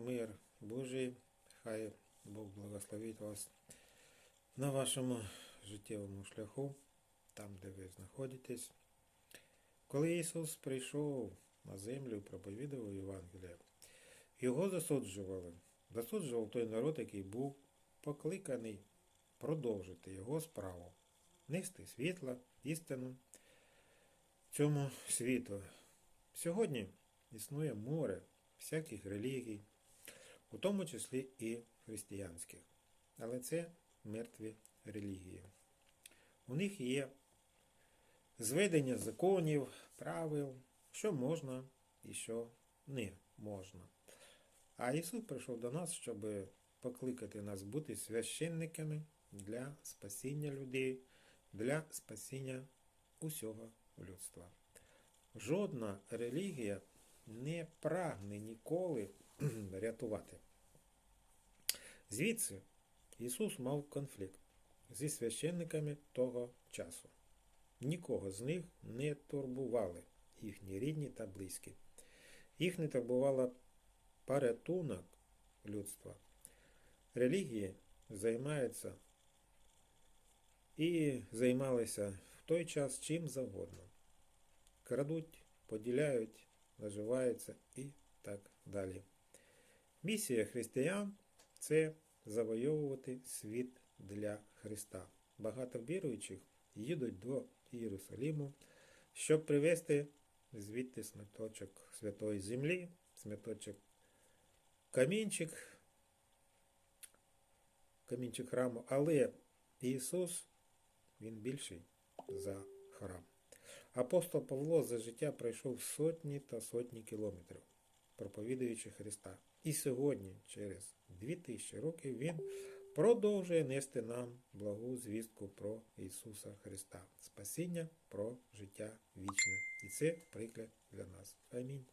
мир Божий, хай Бог благословить вас на вашому життєвому шляху, там, де ви знаходитесь. Коли Ісус прийшов на землю проповідував Євангелія, його засуджували. Засуджував той народ, який був покликаний продовжити його справу, нести світло, істину цьому світу. Сьогодні існує море всяких релігій, у тому числі і християнських. Але це мертві релігії. У них є зведення законів, правил, що можна і що не можна. А Ісус прийшов до нас, щоб покликати нас бути священниками для спасіння людей, для спасіння усього людства. Жодна релігія не прагне ніколи рятувати. Звідси Ісус мав конфлікт зі священниками того часу. Нікого з них не турбували їхні рідні та близькі. Їх не турбувала порятунок людства. Релігії займаються і займалися в той час чим завгодно. Крадуть, поділяють, наживаються і так далі. Місія християн це завойовувати світ для Христа. Багато віруючих їдуть до Єрусаліму, щоб привезти звідти сметочок святої землі, сметочок камінчик, камінчик храму, але Ісус, Він більший за храм. Апостол Павло за життя пройшов сотні та сотні кілометрів, проповідуючи Христа. І сьогодні, через 2000 років, Він продовжує нести нам благу звістку про Ісуса Христа, спасіння про життя вічне. І це приклад для нас. Амінь.